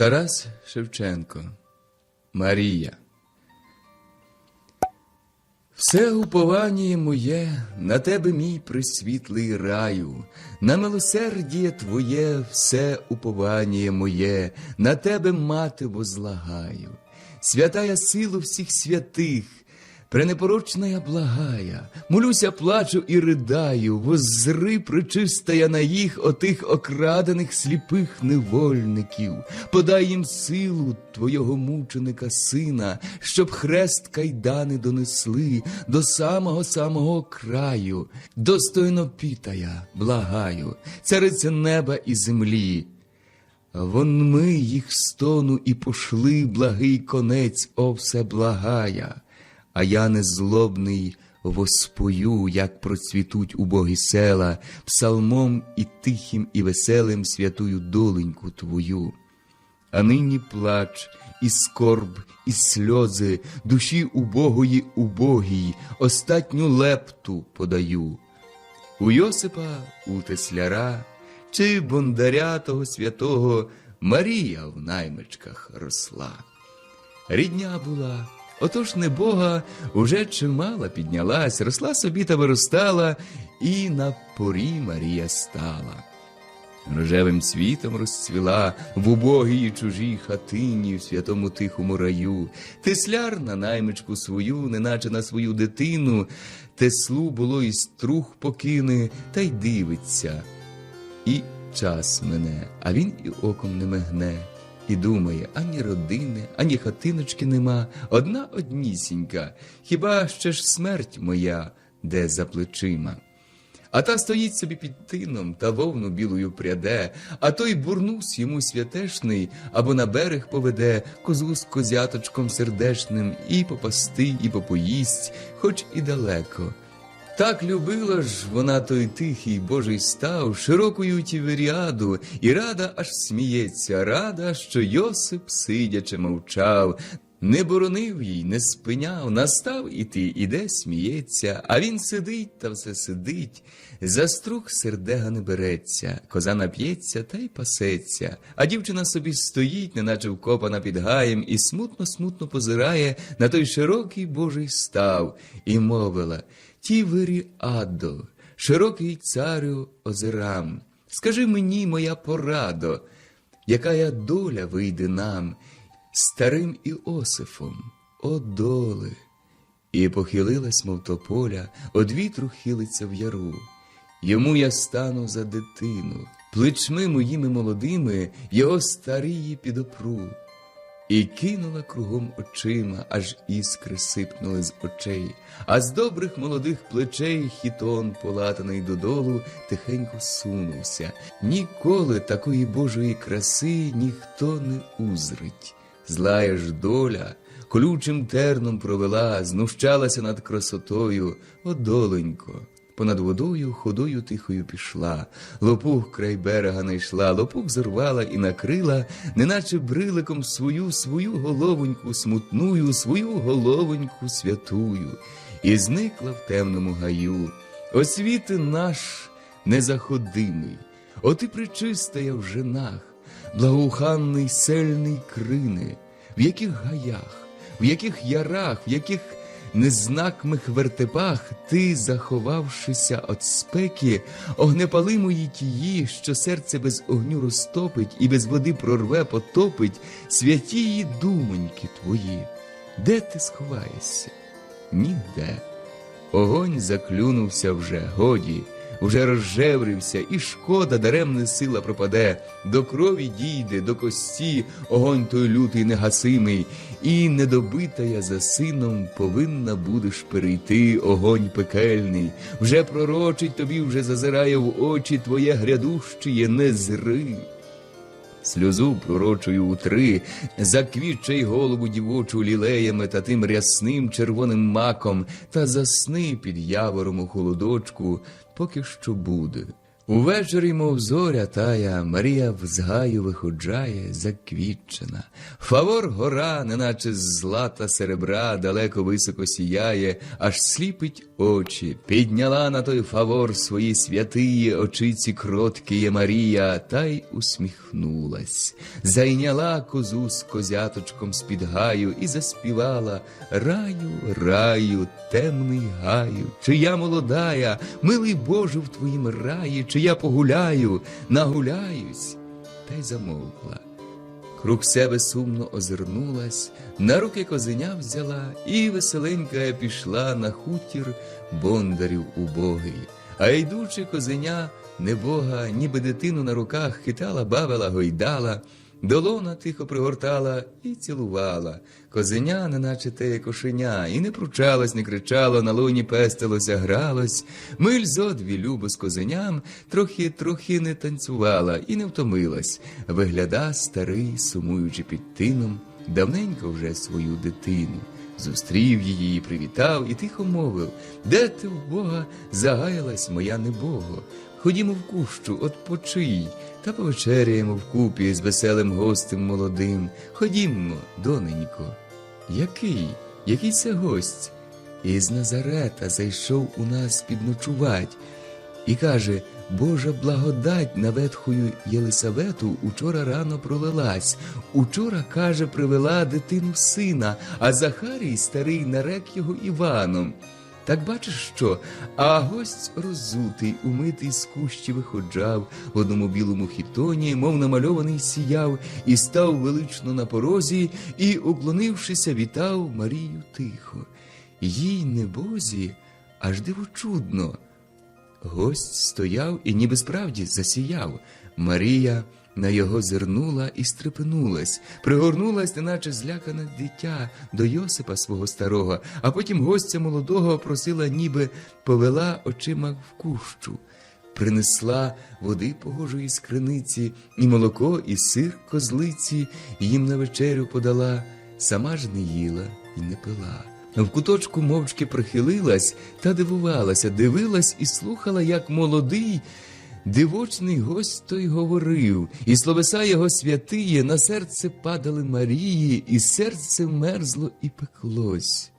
Тарас Шевченко Марія. Все уповання моє на тебе, мій присвітлий раю, на милосердіє твоє, все уповання моє, на тебе, мати, возлагаю. Святая силу всіх святих, пренепорочна я благая, молюся, плачу і ридаю, воззри причистая на їх отих окрадених сліпих невольників, подай їм силу твого мученика сина, щоб хрест кайдани донесли до самого самого краю, достойно пітая, благаю, цариця неба і землі. Вон ми їх стону і пошли, благий конець, о все благая, а я незлобний воспою, як процвітуть убогі села, псалмом і тихим, і веселим святую доленьку твою. А нині плач, і скорб, і сльози, душі убогої убогій, остатню лепту подаю. У Йосипа, у Тесляра чи бондаря того святого Марія в наймичках росла. Рідня була, отож не Бога уже чимала піднялась, росла собі та виростала, і на порі Марія стала. Рожевим світом розцвіла в убогій чужій хатині в святому тихому раю. Тесляр на наймичку свою, неначе на свою дитину, теслу було і струх покине, та й дивиться. І час мене, а він і оком не мигне. І думає, ані родини, ані хатиночки нема, одна однісінька, хіба ще ж смерть моя, де за плечима. А та стоїть собі під тином та вовну білою пряде, а той бурнус йому святешний або на берег поведе козу з козяточком сердешним і попасти, і попоїсть, хоч і далеко. Так любила ж вона той тихий Божий став, широкою тіверіаду, і рада аж сміється, рада, що Йосип, сидячи, мовчав. Не боронив їй, не спиняв, настав іти, іде, сміється, а він сидить та все сидить, за струх сердега не береться, коза нап'ється та й пасеться, а дівчина собі стоїть, неначе вкопана під гаєм, і смутно-смутно позирає на той широкий Божий став, і мовила Тівері Адо, широкий царю озерам, скажи мені, моя порадо, яка доля вийде нам, старим Іосифом, о доле. І похилилась, мов тополя, од вітру хилиться в яру. Йому я стану за дитину, плечми моїми молодими його старії підопру. І кинула кругом очима, аж іскри сипнули з очей, а з добрих молодих плечей хітон, полатаний додолу, тихенько сунувся. Ніколи такої Божої краси ніхто не узрить. Злая ж доля колючим терном провела, знущалася над красотою, одоленько. Понад водою ходою тихою пішла, лопух край берега найшла, лопух зорвала і накрила, неначе бриликом свою, свою головоньку смутную, свою головоньку святую, і зникла в темному гаю. Освіти наш незаходимий, оти причистая в женах, благоуханний сельний крини, в яких гаях, в яких ярах, в яких незнакмих вертепах ти, заховавшися від спеки, огнепалимої тії, що серце без огню розтопить і без води прорве, потопить, святії думоньки твої. Де ти сховаєшся? Ніде. Огонь заклюнувся вже, годі, вже розжеврився, і шкода, даремне сила пропаде, до крові дійде, до кості, огонь той лютий негасимий, і недобитая за сином повинна будеш перейти, огонь пекельний, вже пророчить тобі, вже зазирає в очі твоє грядущіє, не зри. Сльозу пророчою у три, заквітчай голову дівочу лілеями та тим рясним червоним маком, та засни під явором у холодочку, поки що буде. Увечері, мов зоря тая, Марія в згаю виходжає, заквітчена. Фавор гора, неначе з злата серебра, далеко високо сіяє, аж сліпить очі. Підняла на той фавор свої святиї очиці кроткіє Марія, та й усміхнулась. Зайняла козу з козяточком з-під гаю і заспівала Раю, раю, темний гаю, чи я молодая, милий Боже в твоїм раї, чи я погуляю, нагуляюсь, та й замовкла. Круг себе сумно озирнулась, на руки козеня взяла і веселенька пішла на хутір бондарів убогий. А йдучи козеня, небога, ніби дитину на руках хитала, бавила, гойдала, долона тихо пригортала і цілувала. Козеня, неначе те кошеня, і не пручалось, не кричало, на луні пестилося, гралось. Миль зодві любо з козеням, трохи, трохи не танцювала і не втомилась. Вигляда старий, сумуючи під тином, давненько вже свою дитину. Зустрів її, привітав і тихо мовив Де ти в Бога загаялась моя небого? Ходімо в кущу, отпочий, та повечеряємо вкупі з веселим гостем молодим. Ходімо, доненько. Який? Який це гость? Із Назарета зайшов у нас підночувать. І каже, Божа благодать на ветхою Єлисавету учора рано пролилась. Учора, каже, привела дитину сина, а Захарій старий нарек його Іваном. Так бачиш що? А гость роззутий, умитий з кущі виходжав, в одному білому хітоні, мов намальований сіяв, і став велично на порозі, і, уклонившися, вітав Марію тихо. Їй небозі, аж диво чудно. Гость стояв і ніби справді засіяв. Марія на його зирнула і стрепенулась, пригорнулась, неначе злякане дитя до Йосипа свого старого, а потім гостя молодого просила, ніби повела очима в кущу. Принесла води погожої з криниці, і молоко, і сир козлиці їм на вечерю подала, сама ж не їла і не пила. В куточку мовчки прихилилась та дивувалася, дивилась і слухала, як молодий, дивочний гость той говорив, і словеса його святиє на серце падали Марії, і серце мерзло і пеклось.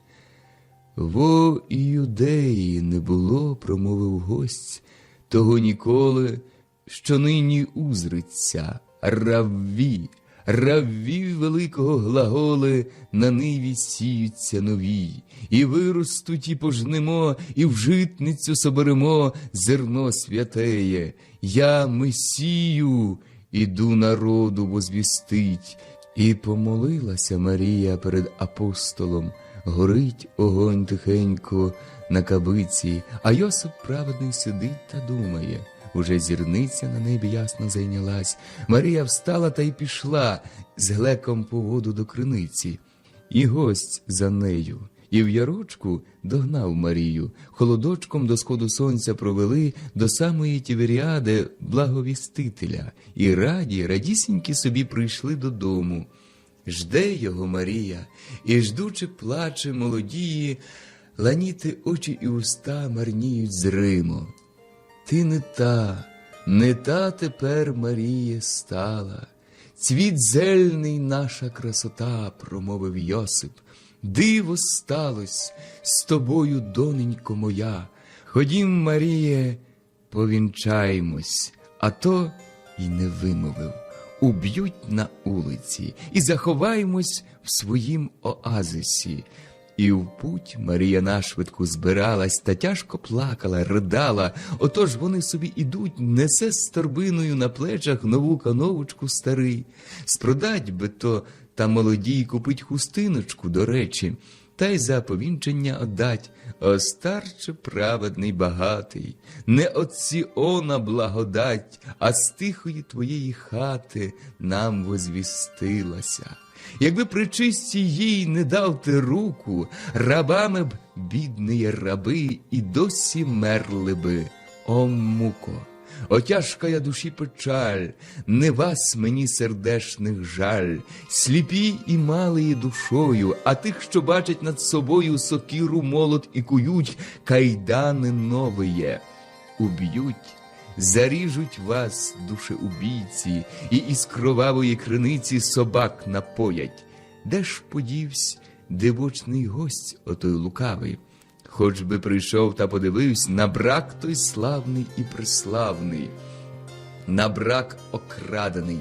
Во і юдеї не було, промовив гость, того ніколи, що нині узриться, равві. Равві великого глаголи на ниві сіються нові, і виростуть, і пожнемо, і в житницю соберемо зерно святеє. Я Месію, іду народу возвістить. І помолилася Марія перед апостолом. Горить огонь тихенько на кабиці, а Йосип праведний сидить та думає. Уже зірниця на небі ясно зайнялась. Марія встала та й пішла з глеком по воду до криниці. І гость за нею. І в ярочку догнав Марію, холодочком до сходу сонця провели до самої Тіверіади благовістителя, і раді, радісінькі собі прийшли додому. Жде його Марія, і ждучи плаче молодії, ланіти очі і уста марніють зримо. Ти не та, не та тепер Марія стала. Цвіт зельний наша красота, промовив Йосип. Диво сталось з тобою, доненько моя. Ходім, Маріє, повінчаймось, а то й не вимовив. Уб'ють на улиці і заховаймось в своїм оазисі. І в путь Марія нашвидку збиралась та тяжко плакала, ридала. Отож вони собі ідуть, несе з торбиною на плечах нову кановочку старий. Спродать би то та молодій купить хустиночку, до речі, та й за повінчення отдать. О, старче праведний багатий, не от Сіона благодать, а з тихої твоєї хати нам возвістилася. Якби причисті їй не дав ти руку, рабами б бідні раби і досі мерли би. О, муко! О, тяжка я душі печаль, не вас мені сердешних жаль, сліпі і малії душою, а тих, що бачать над собою сокіру, молот і кують, кайдани новиє. Уб'ють, заріжуть вас, душеубійці, і із кровавої криниці собак напоять. Де ж подівсь дивочний гость отой лукавий? Хоч би прийшов та подивився на брак той славний і преславний, на брак окрадений.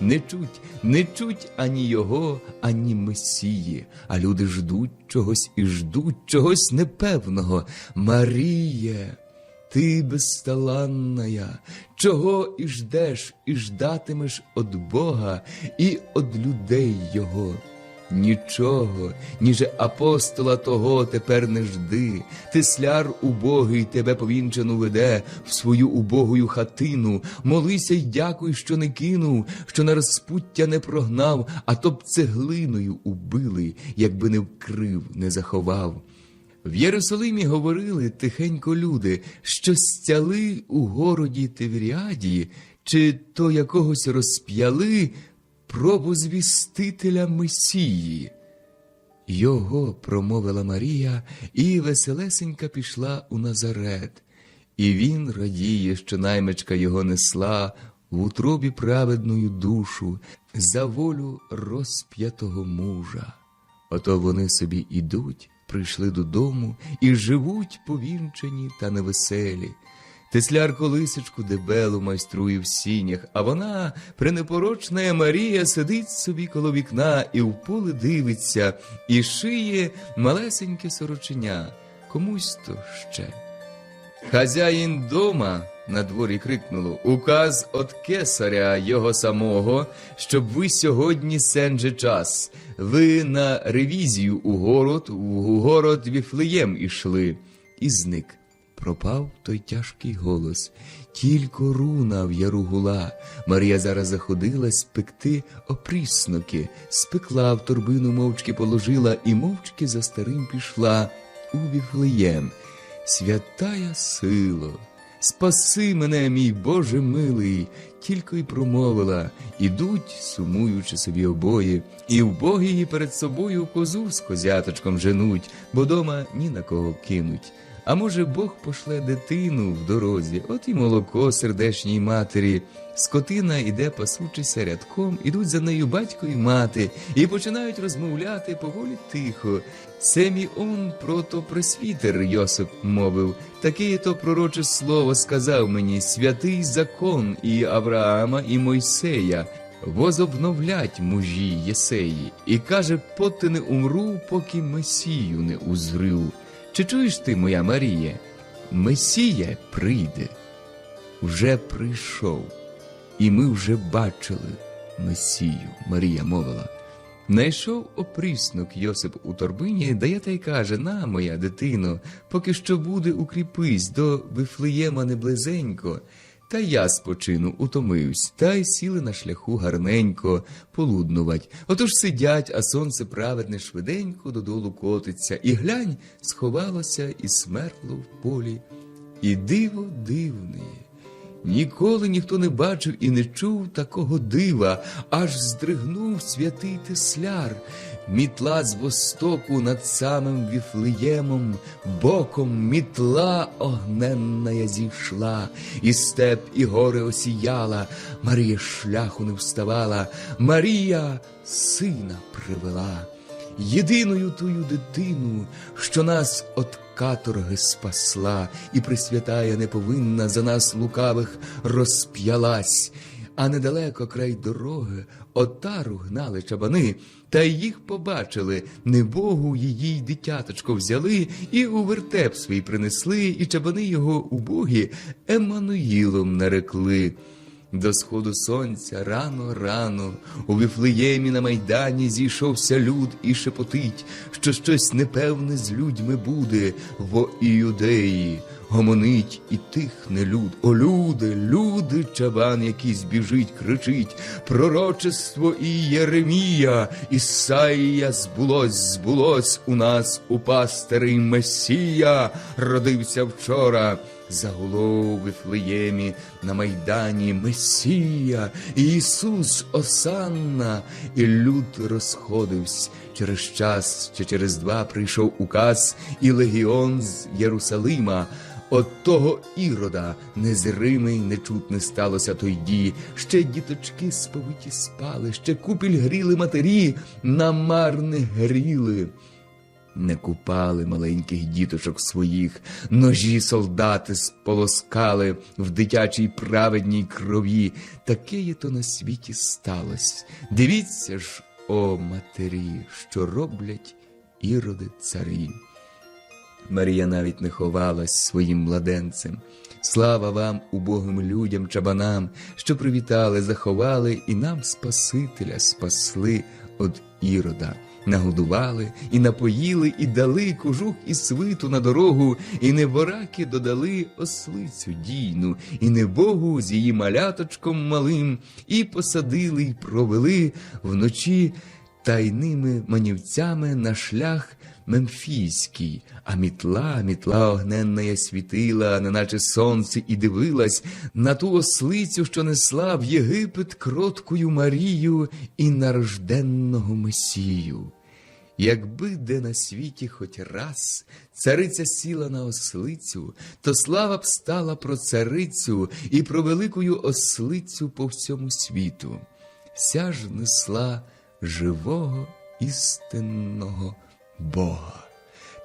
Не чуть, не чуть ані його, ані Месії, а люди ждуть чогось і ждуть чогось непевного. Маріє, ти безталанная, чого і ждеш, і ждатимеш од Бога і од людей Його. Нічого, ніже апостола того тепер не жди. Тисляр убогий тебе повінчану веде в свою убогою хатину. Молися й дякуй, що не кинув, що на розпуття не прогнав, а то б цеглиною убили, якби не вкрив, не заховав. В Єрусалимі говорили тихенько люди, що стяли у городі Тевріаді, чи то якогось розп'яли провозвістителя Месії. Його промовила Марія, і веселесенька пішла у Назарет. І він радіє, що наймичка його несла в утробі праведною душу за волю розп'ятого мужа. Ото вони собі ідуть, прийшли додому і живуть повінчені та невеселі. Тесляр колисочку дебелу майструє в сінях, а вона, пренепорочна Марія, сидить собі коло вікна і в поле дивиться, і шиє малесеньке сороченя. Комусь то ще. Хазяїн дома на дворі крикнуло Указ от кесаря його самого, щоб ви сьогодні сен же час. Ви на ревізію у город, у город Віфлеєм ішли. І зник. Пропав той тяжкий голос. Тільки руна в яру гула. Марія зараз заходилась пекти опрісноки, спекла в торбину, мовчки положила і мовчки за старим пішла у Віфлеєм. Святая сило, спаси мене, мій Боже милий, тільки й промовила, ідуть, сумуючи собі обоє, і вбогі її перед собою козу з козяточком женуть, бо дома ні на кого кинуть. А може, Бог пошле дитину в дорозі, от і молоко сердешній матері. Скотина іде пасучися рядком, ідуть за нею батько і мати, і починають розмовляти поволі тихо. Семі он прото пресвітер Йосип мовив, таке то пророче слово сказав мені святий закон і Авраама, і Мойсея. Возобновлять мужі Єсеї, і каже, поти не умру, поки Месію не узрю. Чи чуєш ти, моя Марія? Месія прийде, вже прийшов, і ми вже бачили Месію, Марія мовила. Найшов опріснок Йосип у торбині, дає та й каже: На, моя дитино, поки що буде, укріпись до Вифлеєма не близенько. Та я спочину, утомивсь, та й сіли на шляху гарненько, полуднувать. Отож сидять, а сонце праведне швиденько додолу котиться, і глянь, сховалося і смеркло в полі. І диво дивне. Ніколи ніхто не бачив і не чув такого дива, аж здригнув святий Тесляр. Мітла з востоку над самим Віфлеємом, боком мітла огненна зійшла, і степ, і гори осіяла, Марія шляху не вставала, Марія сина привела, єдиною тую дитину, що нас от каторги спасла, і присвятая неповинна за нас лукавих розп'ялась. А недалеко край дороги отару гнали чабани, та їх побачили, небогу її й дитяточко взяли, і у вертеп свій принесли, і чабани його убогі Еммануїлом нарекли. До сходу сонця рано, рано у Віфлеємі на майдані зійшовся люд і шепотить, що щось непевне з людьми буде в іудеї. Гомонить і тихне люд. О, люди, люди, чабан якийсь біжить, кричить. Пророчество і Єремія, Ісаїя збулось, збулось у нас у пастирий Месія, родився вчора. Загуло Вифлеємі на майдані Месія, Ісус Осанна, і люд розходився. Через час чи через два прийшов указ, і легіон з Єрусалима. От того ірода незримий нечутне сталося той ді. Ще діточки сповиті спали, ще купіль гріли матері, намарне гріли. Не купали маленьких діточок своїх, ножі солдати сполоскали в дитячій праведній крові. Таке є то на світі сталось. Дивіться ж, о матері, що роблять іроди царі. Марія навіть не ховалась своїм младенцем. Слава вам, убогим людям, чабанам, що привітали, заховали і нам Спасителя спасли од ірода. Нагодували і напоїли, і дали кожух і свиту на дорогу, і небораки додали ослицю дійну, і небогу з її маляточком малим, і посадили, і провели вночі тайними манівцями на шлях мемфійський, а мітла, мітла огненна світила, неначе сонце, і дивилась на ту ослицю, що несла в Єгипет кроткою Марію і нарожденного Месію. Якби де на світі хоч раз цариця сіла на ослицю, то слава б стала про царицю і про великую ослицю по всьому світу. Ся ж несла живого істинного Бога.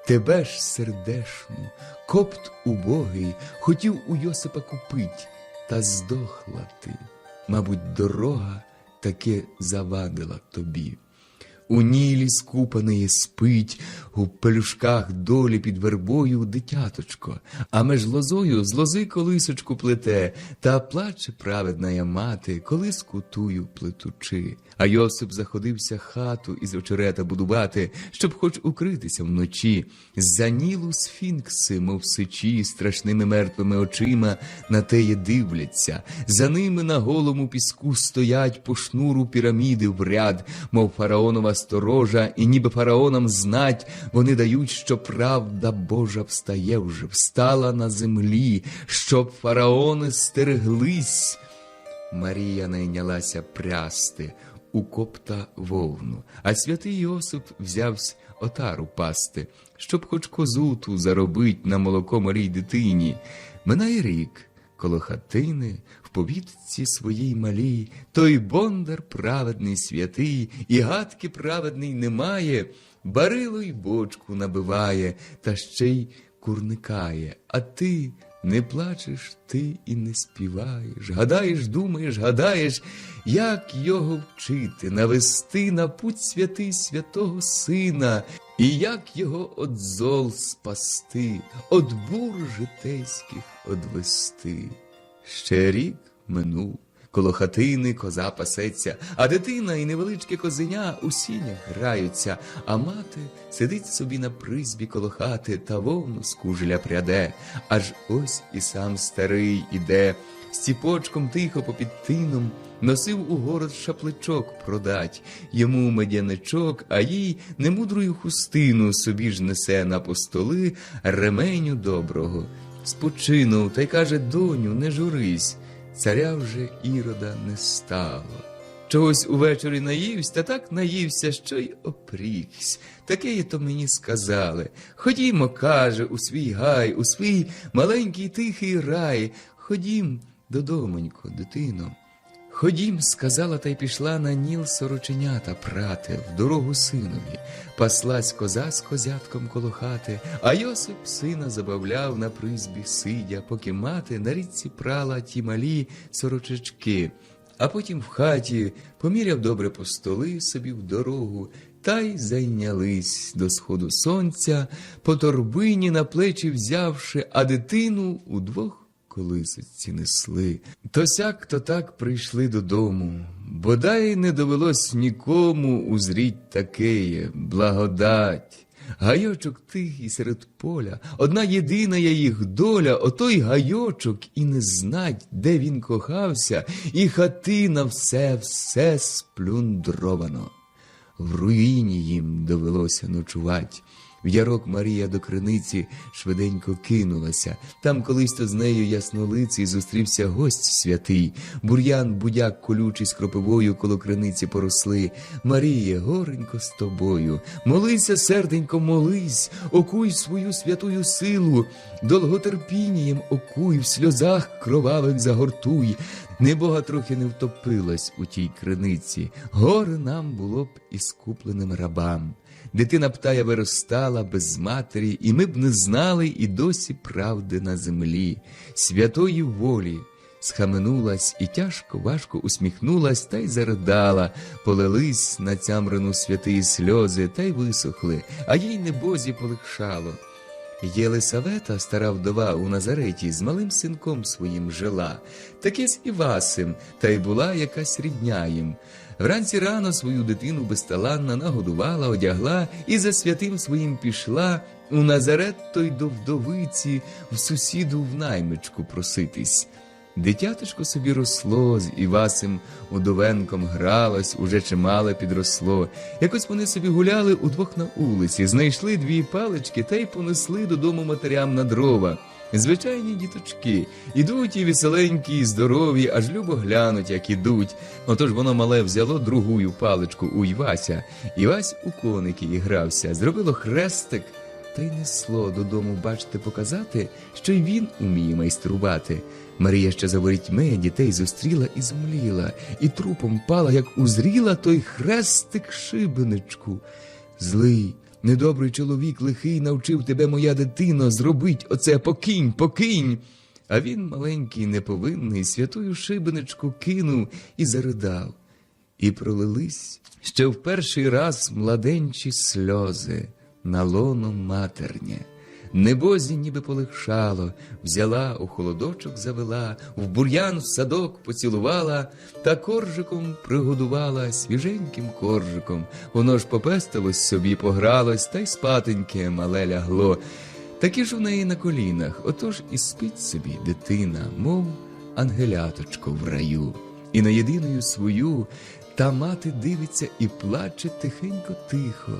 Тебе ж сердешну, копт убогий, хотів у Йосипа купить, та здохла ти. Мабуть, дорога таки завадила тобі. У нілі скупаної спить, у пелюшках долі під вербою дитяточко, а меж лозою з лози колисочку плете, та плаче праведна мати, колиску тую плетучи. А Йосип заходився хату із очерета будувати, щоб хоч укритися вночі. За нілу сфінкси, мов сичі, страшними мертвими очима на теє дивляться. За ними на голому піску стоять по шнуру піраміди в ряд, мов фараонова сторожа, і ніби фараонам знать, вони дають, що правда Божа встає вже, встала на землі, щоб фараони стереглись. Марія найнялася прясти у копта вовну, а святий Йосип взявсь отару пасти, щоб хоч козу ту заробить на молоко малій дитині. Минає рік, коло хатини, в повітці своїй малій, той бондар праведний святий, і гадки праведний немає, барило й бочку набиває, та ще й курникає, а ти. Не плачеш ти і не співаєш, гадаєш, думаєш, гадаєш, як його вчити, навести на путь святий святого Сина, і як його од зол спасти, од бур житейських одвести. Ще рік минув. Коло хатини коза пасеться, а дитина і невеличке козеня у сінях граються, а мати сидить собі на призбі коло хати та вовну з кужеля пряде. Аж ось і сам старий іде, з ціпочком тихо попід тином, носив у город шапличок продать, йому медяничок, а їй немудрую хустину собі ж несе на постоли ременю доброго. Спочинув та й каже, доню, не журись царя вже ірода не стало. Чогось увечері наївсь, та так наївся, що й опріксь. Таке то мені сказали. Ходімо, каже, у свій гай, у свій маленький тихий рай. Ходім додомонько, дитино. Ходім, сказала та й пішла на ніл сороченята прати в дорогу синові. Паслась коза з козятком коло хати, а Йосип сина забавляв на призбі сидя, поки мати на річці прала ті малі сорочечки. А потім в хаті поміряв добре по столи собі в дорогу, та й зайнялись до сходу сонця, по торбині на плечі взявши, а дитину удвох колисиці несли. То сяк, то так прийшли додому. Бодай не довелось нікому узріть такеє благодать. Гайочок тихий серед поля, одна єдина є їх доля, отой гайочок і не знать, де він кохався, і хатина все, все сплюндровано. В руїні їм довелося ночувать. В ярок Марія до криниці швиденько кинулася. Там колись то з нею яснолиций зустрівся гость святий. Бур'ян, будяк колючий з кропивою коло криниці поросли. Маріє, горенько з тобою. Молися, серденько, молись, окуй свою святую силу, долготерпінням окуй, в сльозах кровавих загортуй. Небога трохи не втопилась у тій криниці. Горе нам було б і скупленим рабам. Дитина птая виростала без матері, і ми б не знали і досі правди на землі, святої волі. Схаменулась і тяжко, важко усміхнулась та й заридала, полились на цямрину святої сльози та й висохли, а їй небозі полегшало. Єлисавета, стара вдова у Назареті, з малим синком своїм жила, таке з Івасим, та й була якась рідня їм. Вранці рано свою дитину безталанна нагодувала, одягла і за святим своїм пішла у Назарет той до вдовиці, в сусіду в наймичку проситись. Дитяточко собі росло, з Івасим удовенком гралось, уже чимале підросло. Якось вони собі гуляли удвох на вулиці, знайшли дві палички та й понесли додому матерям на дрова. Звичайні діточки, ідуть і веселенькі, і здорові, аж любо глянуть, як ідуть. Отож воно мале взяло другую паличку у Івася. Івась у коники ігрався, зробило хрестик та й несло додому, бачите, показати, що й він уміє майструвати. Марія ще за ворітьми дітей зустріла і змліла, і трупом пала, як узріла той хрестик шибеничку. Злий, недобрий чоловік лихий навчив тебе, моя дитино, зробить оце покинь, покинь. А він, маленький, неповинний, святую шибеничку кинув і заридав. І пролились ще в перший раз младенчі сльози на лоно матернє. Небозі ніби полегшало, взяла, у холодочок завела, в бур'ян в садок поцілувала, та коржиком пригодувала свіженьким коржиком. Воно ж попестилось собі, погралось, та й спатеньке мале лягло. Такі ж у неї на колінах, отож і спить собі дитина, мов ангеляточко в раю. І на єдиною свою та мати дивиться і плаче тихенько тихо.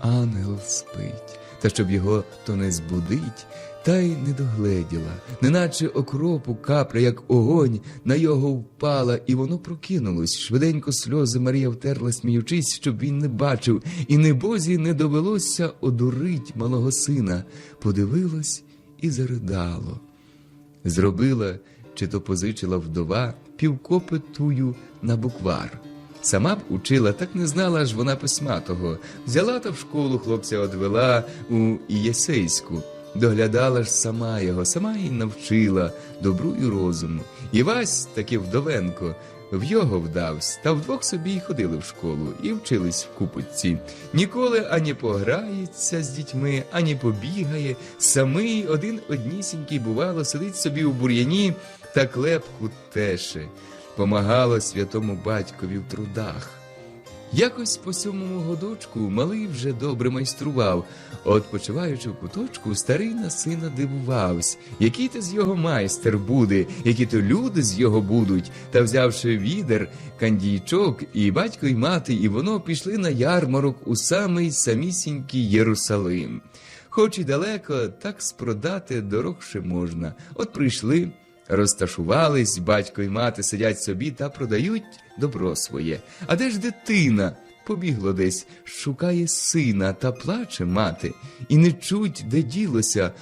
Ангел спить, та щоб його то не збудить, та й не догледіла, неначе окропу капля, як огонь, на його впала, і воно прокинулось. Швиденько сльози Марія втерла, сміючись, щоб він не бачив, і небозі не довелося одурить малого сина. Подивилось і заридало. Зробила чи то позичила вдова півкопи тую на буквар. Сама б учила, так не знала ж вона письма того. Взяла та в школу хлопця одвела у Ієсейську. Доглядала ж сама його, сама її навчила добру і розуму. І Вась таки вдовенко в його вдавсь, та вдвох собі й ходили в школу і вчились в купочці. Ніколи ані пограється з дітьми, ані побігає. Самий один однісінький, бувало, сидить собі у бур'яні та клепку теше помагало святому батькові в трудах. Якось по сьомому годочку малий вже добре майстрував. От, почуваючи в куточку, старий на сина дивувався, який то з його майстер буде, які то люди з його будуть. Та взявши відер, кандійчок, і батько, і мати, і воно пішли на ярмарок у самий самісінький Єрусалим. Хоч і далеко, так спродати дорогше можна. От прийшли. Розташувались, батько й мати сидять собі та продають добро своє. А де ж дитина? Побігло десь, шукає сина та плаче мати, і не чуть, де ділося.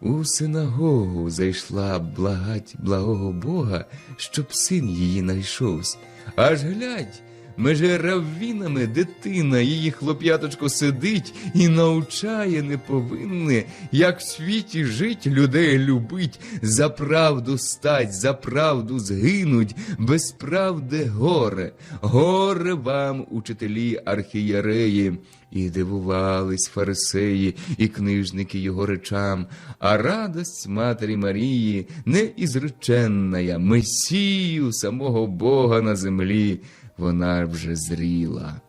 У синагогу зайшла благать благого Бога, щоб син її найшовсь. Аж глядь, меже раввінами дитина, її хлоп'яточко сидить і научає неповинне, як в світі жить, людей любить, за правду стать, за правду згинуть, без правди горе, горе вам, учителі архієреї. І дивувались фарисеї і книжники його речам, а радость Матері Марії неізреченная, Месію самого Бога на землі, вона вже зріла.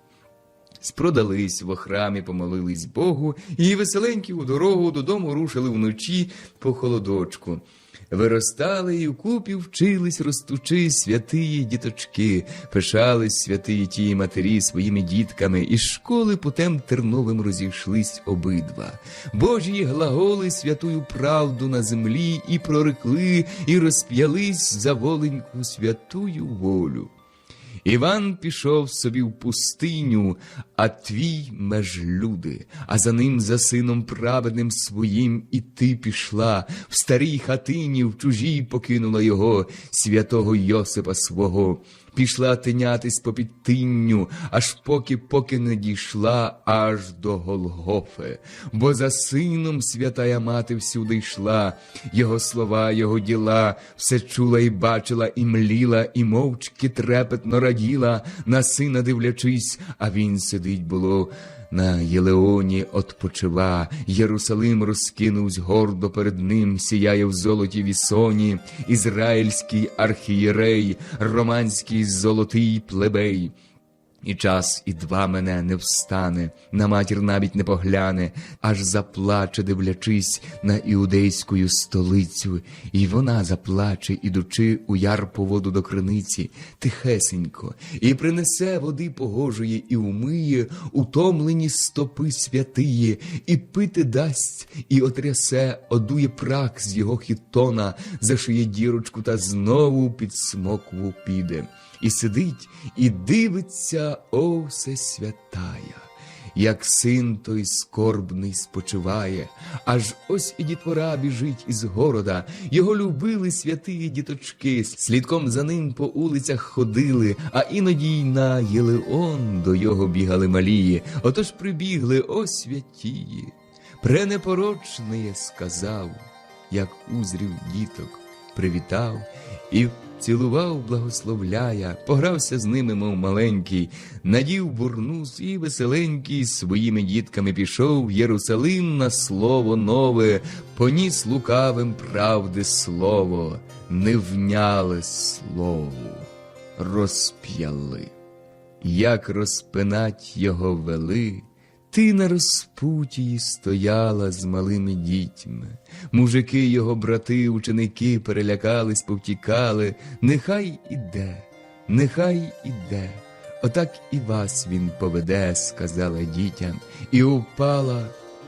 Спродались во храмі, помолились Богу, і веселенькі у дорогу додому рушили вночі по холодочку. Виростали і вкупі вчились ростучи святиї діточки, пишались святиї тії матері своїми дітками, із школи путем терновим розійшлись обидва. Божі глаголи святую правду на землі і прорекли, і розп'ялись за воленьку святую волю. Іван пішов собі в пустиню, а твій меж люди, а за ним, за сином праведним своїм, і ти пішла, в старій хатині, в чужій покинула його, святого Йосипа свого. Пішла тинятись по підтинню, аж поки поки не дійшла аж до Голгофи. Бо за сином святая мати всюди йшла, його слова, його діла, все чула і бачила, і мліла, і мовчки трепетно раділа, на сина дивлячись, а він сидить було. На Єлеоні отпочива, Єрусалим розкинувсь гордо перед ним, сіяє в золоті вісоні, ізраїльський архієрей, романський золотий плебей. І час і два мене не встане, на матір навіть не погляне, аж заплаче, дивлячись на іудейську столицю, і вона заплаче, ідучи у ярпу воду до криниці, тихесенько, і принесе води погожої, і умиє утомлені стопи святиї, і пити дасть, і отрясе, одує прах з його хітона, зашиє дірочку та знову під смокву піде і сидить, і дивиться, о все святая, як син той скорбний спочиває, аж ось і дітвора біжить із города, його любили святиї діточки, слідком за ним по улицях ходили, а іноді й на Єлеон до його бігали малії, отож прибігли, о святії. Пренепорочне сказав, як узрів діток, привітав і цілував, благословляя, погрався з ними, мов маленький, надів бурнус і веселенький своїми дітками пішов в Єрусалим на слово нове, поніс лукавим правди слово, не вняли слову, розп'яли. Як розпинать його вели, ти на розпутії стояла з малими дітьми. Мужики його брати, ученики перелякались, повтікали. Нехай іде, нехай іде. Отак і вас він поведе, сказала дітям, і упала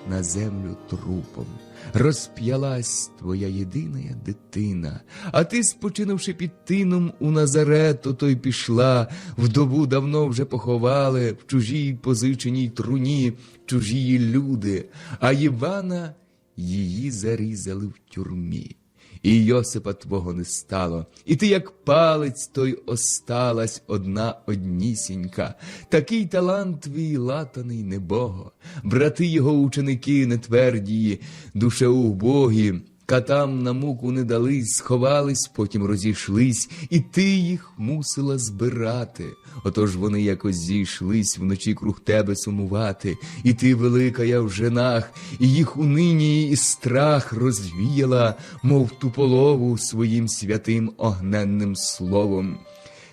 на землю трупом. Розп'ялась твоя єдина дитина, а ти, спочинувши під тином у Назарету, то й пішла, вдову давно вже поховали в чужій позиченій труні чужії люди, а Івана її зарізали в тюрмі. І Йосипа твого не стало, і ти, як палець, той осталась одна однісінька. Такий талант твій латаний небого, брати його ученики нетвердії, душеубогі, катам на муку не дались, сховались, потім розійшлись, і ти їх мусила збирати. Отож вони якось зійшлись вночі круг тебе сумувати, і ти, велика, я в женах, і їх унині і страх розвіяла, мов ту полову своїм святим огненним словом.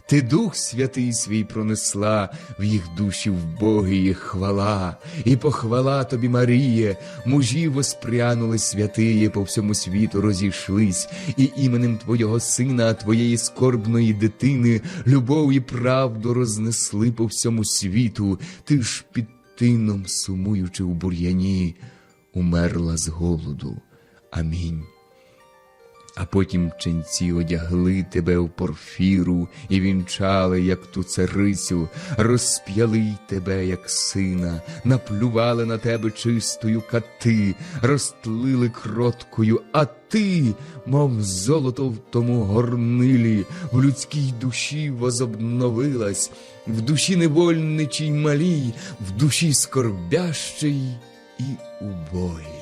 Ти Дух Святий свій пронесла в їх душі вбогії хвала, і похвала тобі, Маріє, мужі воспрянули святиє, по всьому світу розійшлись, і іменем Твого Сина, Твоєї скорбної дитини, любов і правду рознесли по всьому світу, ти ж під тином, сумуючи в бур'яні, умерла з голоду. Амінь. А потім ченці одягли тебе в порфіру і вінчали, як ту царицю, розп'яли тебе, як сина, наплювали на тебе чистою кати, розтлили кроткою, а ти, мов золото в тому горнилі, в людській душі возобновилась, в душі невольничій малій, в душі скорбящій і убогій.